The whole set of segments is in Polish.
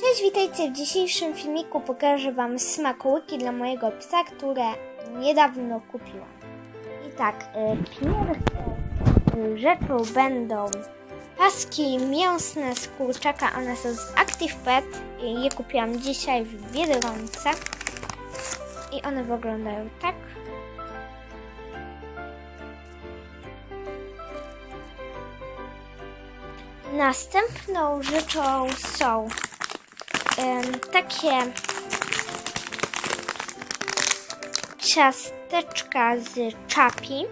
Cześć, witajcie w dzisiejszym filmiku. Pokażę Wam smakołyki dla mojego psa, które niedawno kupiłam. I tak, y, pierwszą y, rzeczą będą paski mięsne z kurczaka. One są z Active Pet. Je kupiłam dzisiaj w Biedronce. I one wyglądają tak. Następną rzeczą są takie ciasteczka z czapi.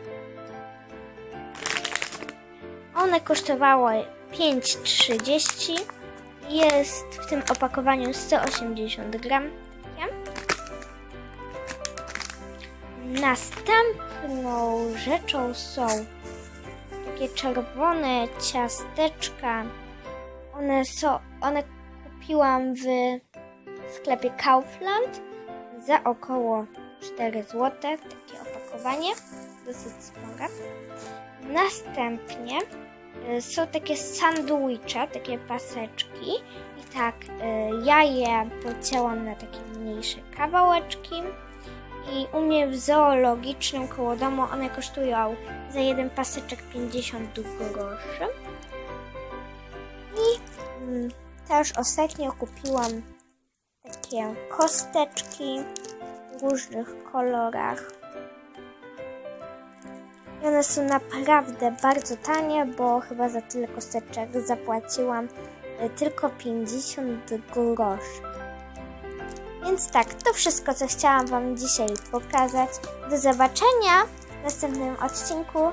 One kosztowały 5,30. Jest w tym opakowaniu 180 gram. Następną rzeczą są takie czerwone ciasteczka. One są, one kupiłam w sklepie Kaufland za około 4 zł. Takie opakowanie, dosyć spore. Następnie y, są takie sandwicze, takie paseczki. I tak, y, ja je pocięłam na takie mniejsze kawałeczki. I u mnie w zoologicznym koło domu one kosztują za jeden paseczek 50 groszy. I mm, też ostatnio kupiłam takie kosteczki w różnych kolorach. I one są naprawdę bardzo tanie, bo chyba za tyle kosteczek zapłaciłam y, tylko 50 groszy. Więc tak, to wszystko, co chciałam Wam dzisiaj pokazać. Do zobaczenia w następnym odcinku.